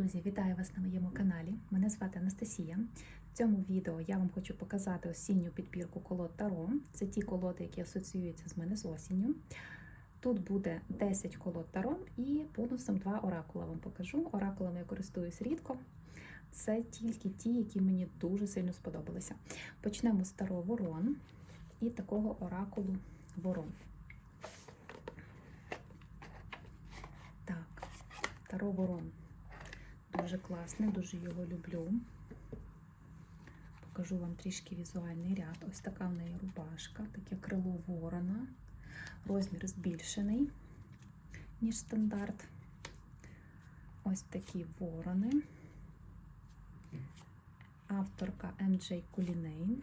Друзі, вітаю вас на моєму каналі. Мене звати Анастасія. В цьому відео я вам хочу показати осінню підбірку колод Таро. Це ті колоди, які асоціюються з мене з осінню. Тут буде 10 колод Таро і бонусом 2 оракула вам покажу. Оракулами я користуюсь рідко. Це тільки ті, які мені дуже сильно сподобалися. Почнемо з Таро Ворон і такого оракулу Ворон. Так, Таро Ворон. Дуже класний, дуже його люблю. Покажу вам трішки візуальний ряд. Ось така в неї рубашка, таке крило ворона. Розмір збільшений, ніж стандарт. Ось такі ворони. Авторка MJ Кулінейн.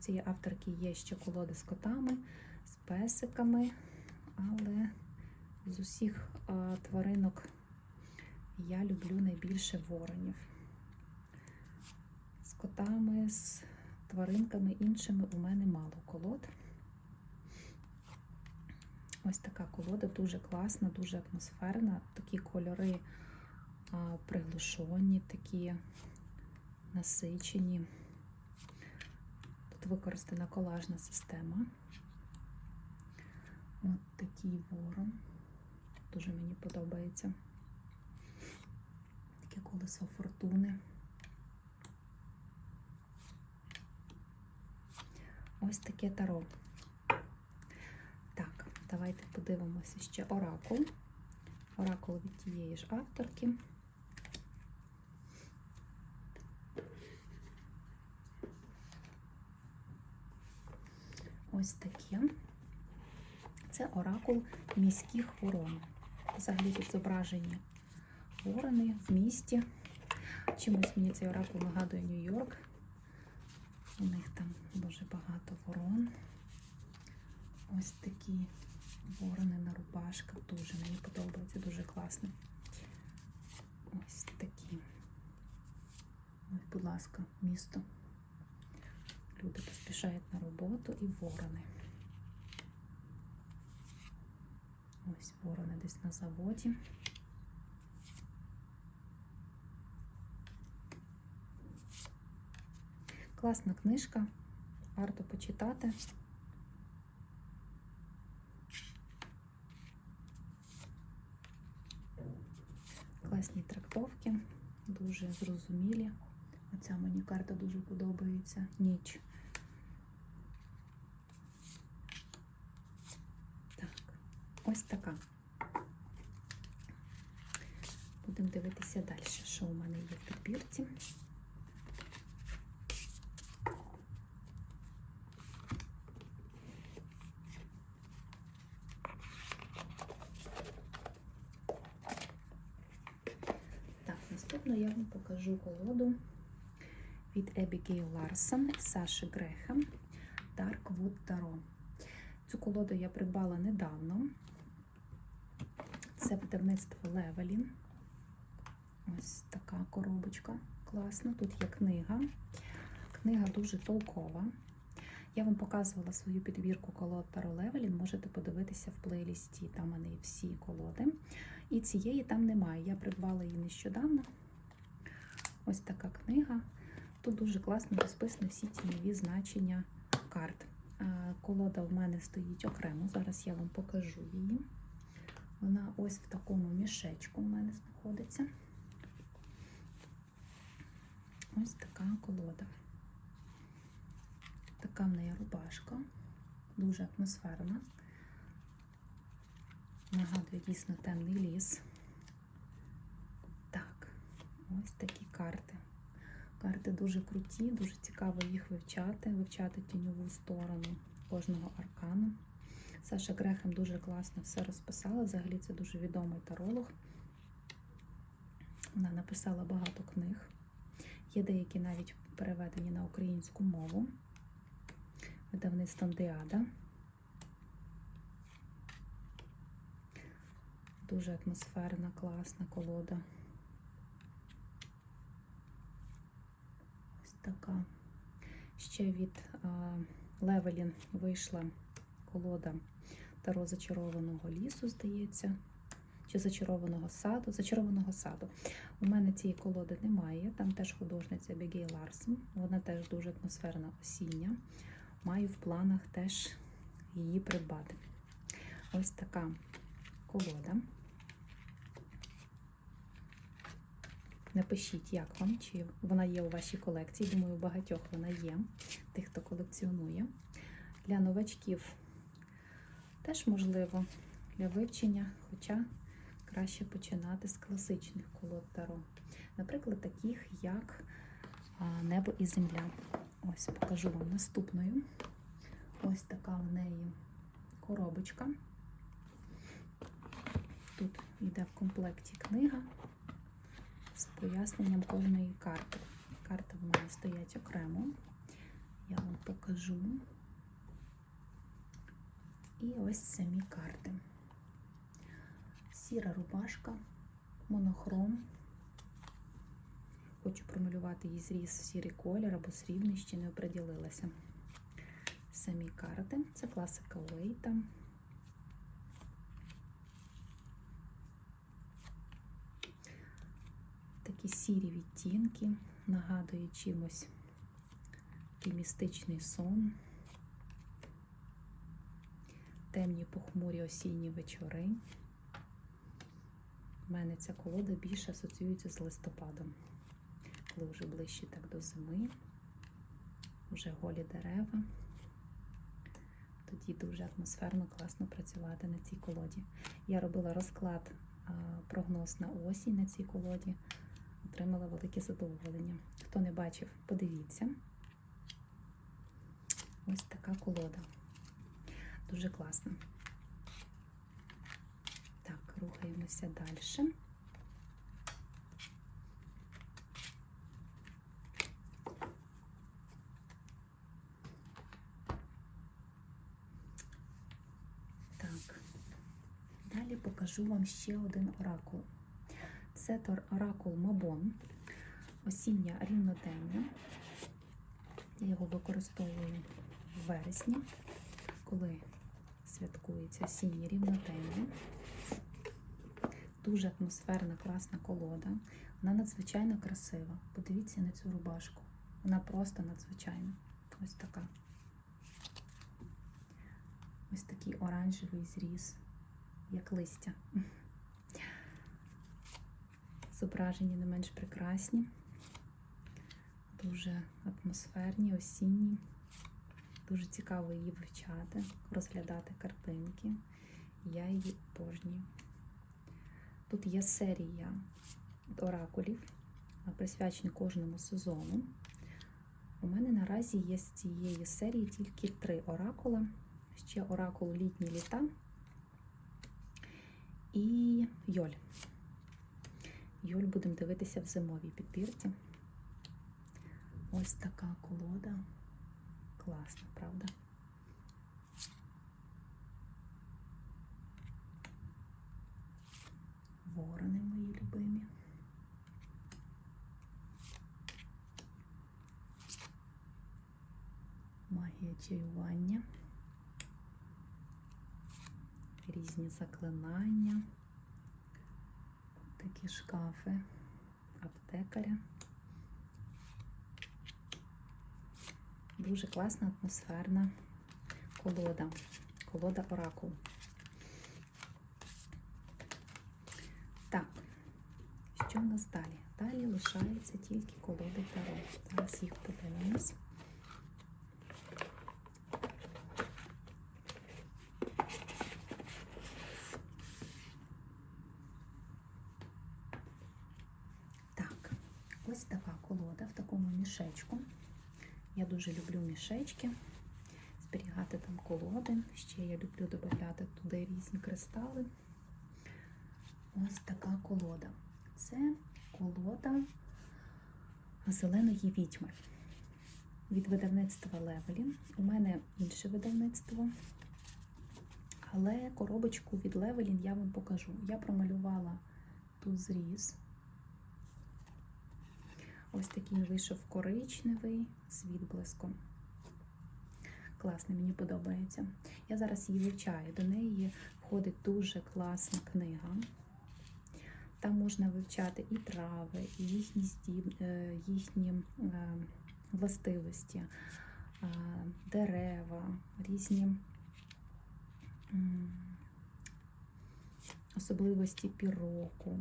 Цієї авторки є ще колоди з котами, з песиками, але з усіх а, тваринок я люблю найбільше воронів. З котами, з тваринками іншими у мене мало колод. Ось така колода дуже класна, дуже атмосферна. Такі кольори приглушені, такі насичені. Тут використана колажна система. От такий ворон. Дуже мені подобається. Таке колесо фортуни. Ось таке таро. Так, давайте подивимося ще оракул. Оракул від тієї ж авторки. Ось таке. Це оракул міських ворон. Взагалі тут зображені ворони в місті. Чимось мені цей оракул нагадує Нью-Йорк. У них там дуже багато ворон. Ось такі ворони на рубашках. Дуже мені подобається, дуже класно. Ось такі. Ось, будь ласка, місто. Люди поспішають на роботу і ворони. Ось ворони десь на заводі. Класна книжка, варто почитати. Класні трактовки, дуже зрозумілі. Оця мені карта дуже подобається. Ніч. Так, ось така. Будемо дивитися далі, що у мене є в підбірці. Так, наступно я вам покажу колоду від Ебігейл Ларсон і Саші Грехем Dark Wood Tarot. Цю колоду я придбала недавно. Це видавництво Левелін. Ось така коробочка класна. Тут є книга. Книга дуже толкова. Я вам показувала свою підбірку колод Таро Левелін. Можете подивитися в плейлісті, там є всі колоди. І цієї там немає. Я придбала її нещодавно. Ось така книга. Тут дуже класно розписані всі тіньові значення карт. Колода в мене стоїть окремо. Зараз я вам покажу її. Вона ось в такому мішечку в мене знаходиться. Ось така колода. Така в неї рубашка, дуже атмосферна. Нагадує дійсно темний ліс. Ось такі карти. Карти дуже круті, дуже цікаво їх вивчати, вивчати тіньову сторону кожного аркану. Саша Грехем дуже класно все розписала. Взагалі це дуже відомий таролог. Вона написала багато книг. Є деякі навіть переведені на українську мову. Видавництвом Діада. Дуже атмосферна, класна колода. Ось така. Ще від Левелін вийшла колода Таро зачарованого лісу, здається. чи зачарованого саду. Зачарованого саду. У мене цієї колоди немає. Там теж художниця Бігей Ларсен. Вона теж дуже атмосферна осіння. Маю в планах теж її придбати. Ось така колода. Напишіть, як вам, чи вона є у вашій колекції. Думаю, у багатьох вона є, тих, хто колекціонує. Для новачків теж можливо для вивчення, хоча краще починати з класичних колод Таро. Наприклад, таких як Небо і Земля. Ось покажу вам наступною. Ось така в неї коробочка. Тут йде в комплекті книга з поясненням кожної карти. Карти в мене стоять окремо. Я вам покажу. І ось самі карти. Сіра рубашка, монохром. Хочу промалювати її зріз в сірий колір або срібний, ще не оприділилася. Самі карти. Це класика Уейта. Такі сірі відтінки, нагадують чимось такий містичний сон, темні похмурі осінні вечори. У мене ця колода більше асоціюється з листопадом, коли вже ближче так до зими, вже голі дерева. Тоді дуже атмосферно, класно працювати на цій колоді. Я робила розклад, прогноз на осінь на цій колоді отримала велике задоволення. Хто не бачив, подивіться. Ось така колода. Дуже класна. Так, рухаємося далі. Так, далі покажу вам ще один оракул. Це оракул Мабон, осіння рівнодення. Я його використовую в вересні, коли святкується осіннє рівнодення. Дуже атмосферна, класна колода. Вона надзвичайно красива. Подивіться на цю рубашку. Вона просто надзвичайна. Ось така. Ось такий оранжевий зріз, як листя. Зображені не менш прекрасні, дуже атмосферні, осінні. Дуже цікаво її вивчати, розглядати картинки. Я її обожнюю. Тут є серія оракулів, присвячені кожному сезону. У мене наразі є з цієї серії тільки три оракула. Ще оракул літні літа і Йоль. Йоль будемо дивитися в зимовій підбірці. Ось така колода. Класна, правда? Ворони мої любимі. Магія чаювання. Різні заклинання такі шкафи аптекаря. Дуже класна атмосферна колода. Колода Оракул. Так, що в нас далі? Далі лишаються тільки колоди Таро. Зараз їх подивимось. Ось така колода в такому мішечку. Я дуже люблю мішечки, зберігати там колоди. Ще я люблю додати туди різні кристали. Ось така колода. Це колода зеленої відьми. Від видавництва Левелін. У мене інше видавництво. Але коробочку від Левелін я вам покажу. Я промалювала тут зріз. Ось такий вийшов коричневий з відблиском. Класний, мені подобається. Я зараз її вивчаю. До неї входить дуже класна книга. Там можна вивчати і трави, і їхні, е, їхні е, властивості, е, дерева, різні особливості піроку,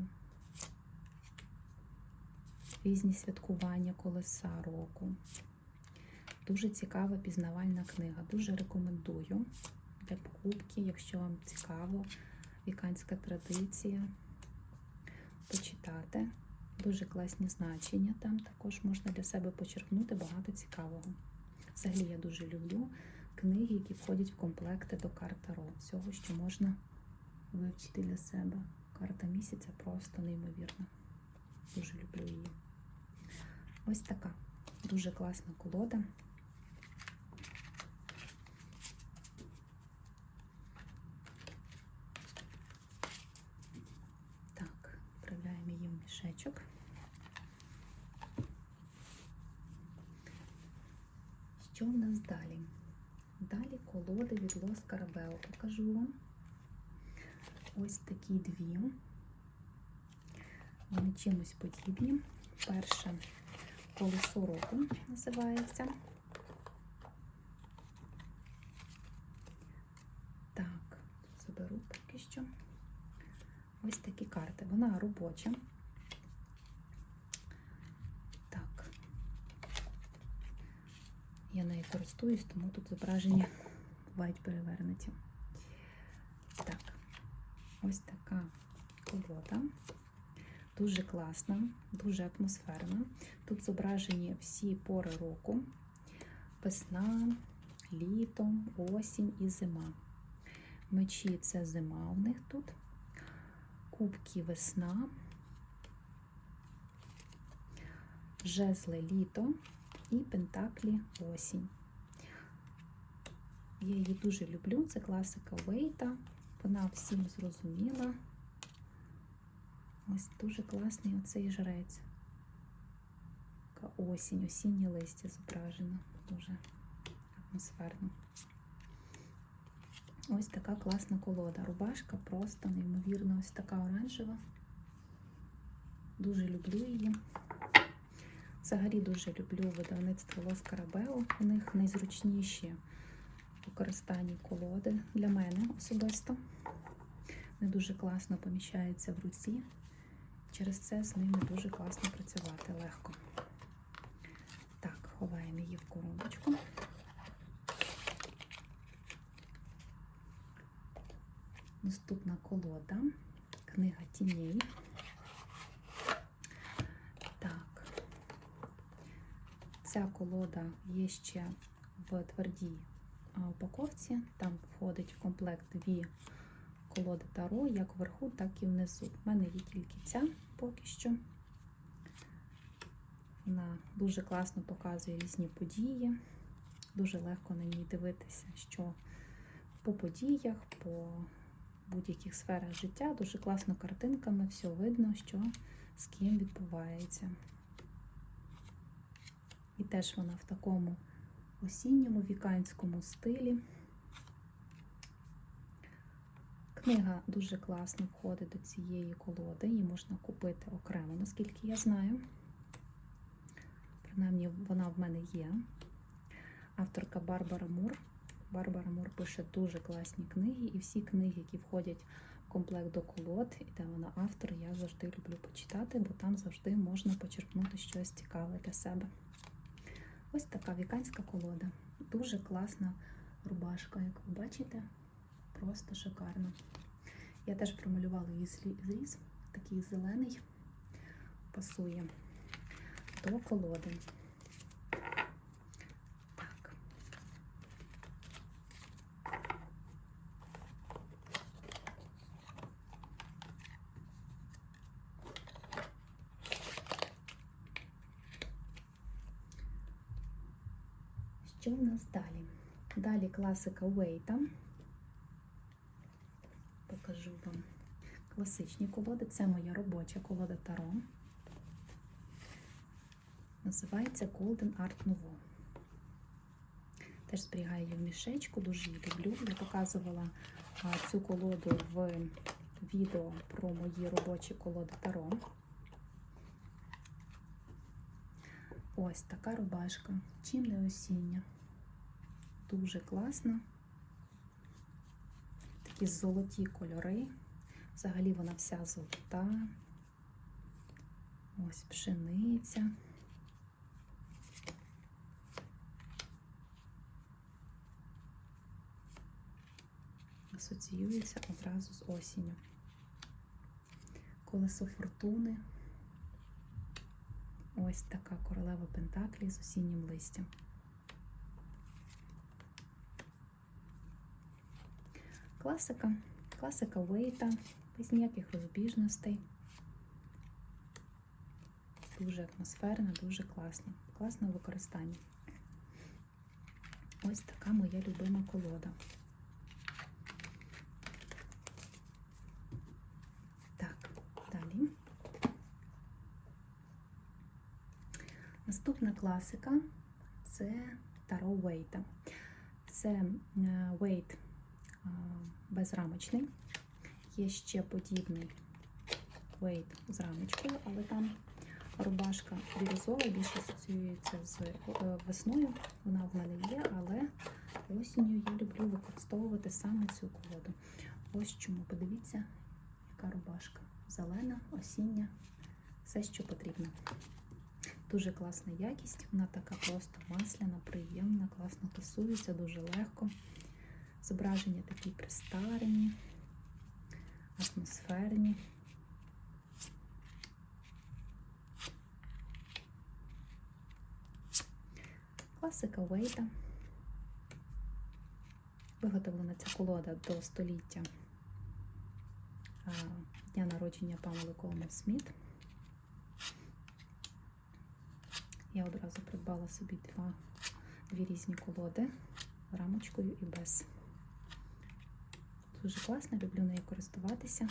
різні святкування колеса року. Дуже цікава пізнавальна книга. Дуже рекомендую для покупки, якщо вам цікаво, віканська традиція, почитати. Дуже класні значення. Там також можна для себе почерпнути багато цікавого. Взагалі я дуже люблю книги, які входять в комплекти до карт Таро. Всього, що можна вивчити для себе. Карта місяця просто неймовірна. Дуже люблю її. Ось така дуже класна колода. Так, відправляємо її в мішечок. Що в нас далі? Далі колоди від Лос Карабео покажу вам. Ось такі дві. Вони чимось подібні. Перше колесо року називається. Так, заберу поки що. Ось такі карти. Вона робоча. Так. Я нею користуюсь, тому тут зображення бувають перевернуті. Так, ось така колода. Дуже класна, дуже атмосферна. Тут зображені всі пори року: весна, літо, осінь і зима. Мечі це зима у них тут. Кубки весна, жезли літо і пентаклі осінь. Я її дуже люблю, це класика Вейта. Вона всім зрозуміла. Ось дуже класний оцей жрець. Така осінь, осіннє листя зображено. Дуже атмосферно. Ось така класна колода. Рубашка просто неймовірно, ось така оранжева. Дуже люблю її. Взагалі дуже люблю видавництво Лос Карабео. У них найзручніші використанні колоди для мене особисто. Вони дуже класно поміщаються в руці. Через це з ними дуже класно працювати легко. Так, ховаємо її в коробочку. Наступна колода, книга тіней. Так, ця колода є ще в твердій упаковці. Там входить в комплект дві колоди Таро, як вверху, так і внизу. У мене є тільки ця поки що. Вона дуже класно показує різні події. Дуже легко на ній дивитися, що по подіях, по будь-яких сферах життя, дуже класно картинками, все видно, що з ким відбувається. І теж вона в такому осінньому віканському стилі. Книга дуже класно входить до цієї колоди, її можна купити окремо, наскільки я знаю. Принаймні, вона в мене є. Авторка Барбара Мур. Барбара Мур пише дуже класні книги, і всі книги, які входять в комплект до колод, і де вона автор, я завжди люблю почитати, бо там завжди можна почерпнути щось цікаве для себе. Ось така віканська колода. Дуже класна рубашка, як ви бачите. Просто шикарно. Я теж промалювала її зріз, такий зелений, пасує до колоди. Що в нас далі? Далі класика Уейта. Покажу вам класичні колоди. Це моя робоча колода Таро. Називається Golden Art Nouveau. Теж зберігаю її в мішечку, дуже її люблю. Я показувала цю колоду в відео про мої робочі колоди Таро. Ось така рубашка. Чим не осіння. Дуже класна. Такі золоті кольори. Взагалі вона вся золота. Ось пшениця. Асоціюється одразу з осінню. Колесо фортуни. Ось така королева Пентаклі з осіннім листям. Класика, класика Вейта, без ніяких розбіжностей. Дуже атмосферна, дуже класна. Класне використання. Ось така моя любима колода. Так, далі. Наступна класика це Таро Вейта. Це Вейт безрамочний. Є ще подібний вейт з рамочкою, але там рубашка бірюзова більше асоціюється з е, весною. Вона в мене є, але осінню я люблю використовувати саме цю колоду. Ось чому, подивіться, яка рубашка. Зелена, осіння, все, що потрібно. Дуже класна якість, вона така просто масляна, приємна, класно тасується, дуже легко. Зображення такі пристарені, атмосферні. Класика Вейта. Виготовлена ця колода до століття дня народження Памели Колман Сміт. Я одразу придбала собі два, дві різні колоди рамочкою і без. Дуже класно, люблю нею користуватися.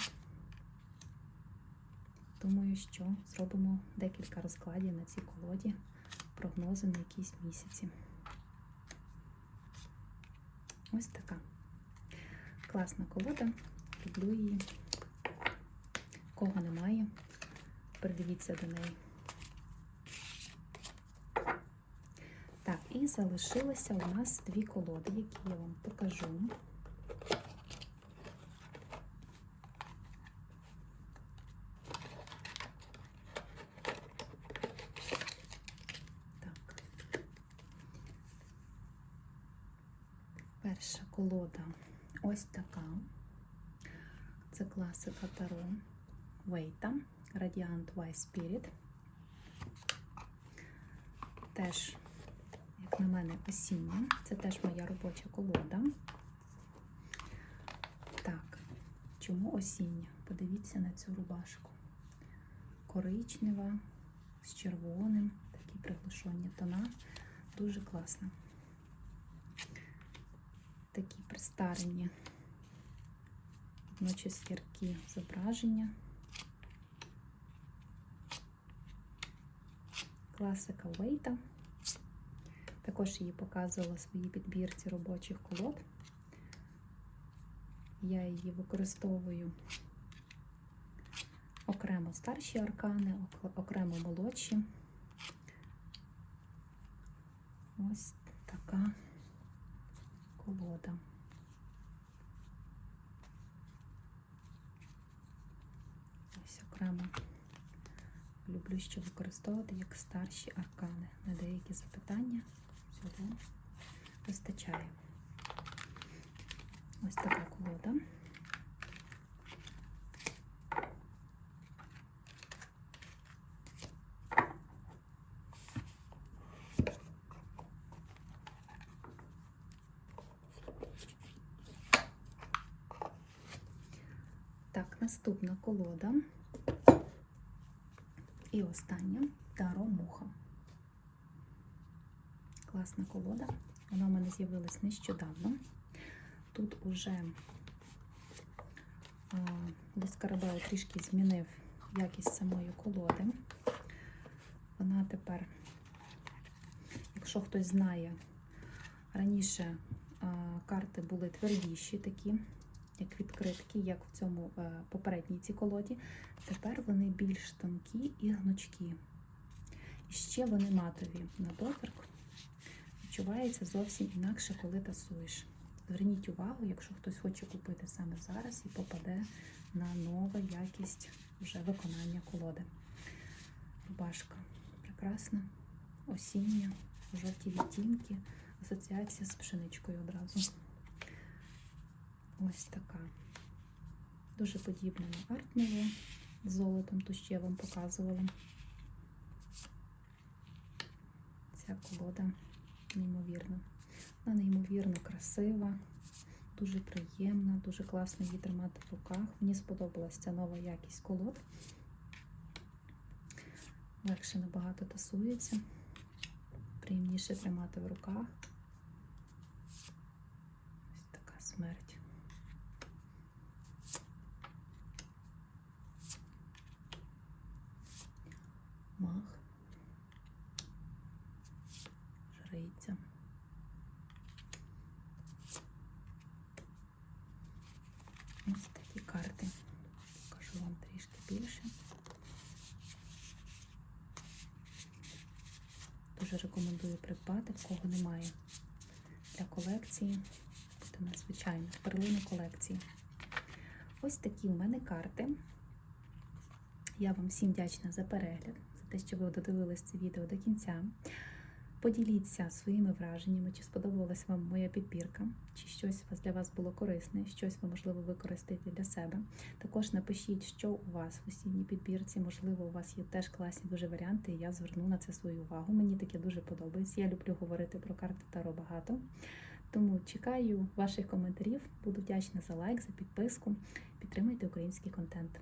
Думаю, що зробимо декілька розкладів на цій колоді, прогнози на якісь місяці. Ось така класна колода. Люблю її. Кого немає, придивіться до неї. Так, і залишилося у нас дві колоди, які я вам покажу. Так. Перша колода ось така. Це класика Таро Вейта Radiant White Spirit. Теж, як на мене, осіння. Це теж моя робоча колода. Так, чому осіння? Подивіться на цю рубашку. Коричнева, з червоним, такі приглушені тона. Дуже класно. Такі пристарені, водночас яркі зображення. Класика Вейта. Також її показувала в своїй підбірці робочих колод. Я її використовую окремо старші аркани, окремо молодші. Ось така колода. Ось окремо люблю ще використовувати як старші аркани. На деякі запитання всього вистачає. Ось така колода. Так, наступна колода. І остання Таро Муха. Класна колода. Вона в мене з'явилась нещодавно. Тут уже Дескарабел трішки змінив якість самої колоди. Вона тепер, якщо хтось знає, раніше а, карти були твердіші такі, як відкритки, як в цьому е, попередній цій колоді. Тепер вони більш тонкі і гнучкі. І ще вони матові на доторк. Відчувається зовсім інакше, коли тасуєш. Зверніть увагу, якщо хтось хоче купити саме зараз і попаде на нову якість вже виконання колоди. Рубашка прекрасна, осіння, жовті відтінки, асоціація з пшеничкою одразу. Ось така. Дуже подібна на артнову з золотом, ту що я вам показувала. Ця колода неймовірна. Вона неймовірно красива, дуже приємна, дуже класно її тримати в руках. Мені сподобалася ця нова якість колод. Легше набагато тасується, приємніше тримати в руках. Ось така смерть. Мах. Жриця. Ось такі карти. Покажу вам трішки більше. Дуже рекомендую придбати, в кого немає для колекції. Буде надзвичайно перлини колекції. Ось такі у мене карти. Я вам всім вдячна за перегляд, за те, що ви додивились це відео до кінця. Поділіться своїми враженнями, чи сподобалась вам моя підбірка, чи щось для вас було корисне, щось ви, можливо, використаєте для себе. Також напишіть, що у вас в осінній підбірці, можливо, у вас є теж класні дуже варіанти, і я зверну на це свою увагу. Мені таке дуже подобається. Я люблю говорити про карти Таро багато. Тому чекаю ваших коментарів. Буду вдячна за лайк, за підписку. Підтримуйте український контент.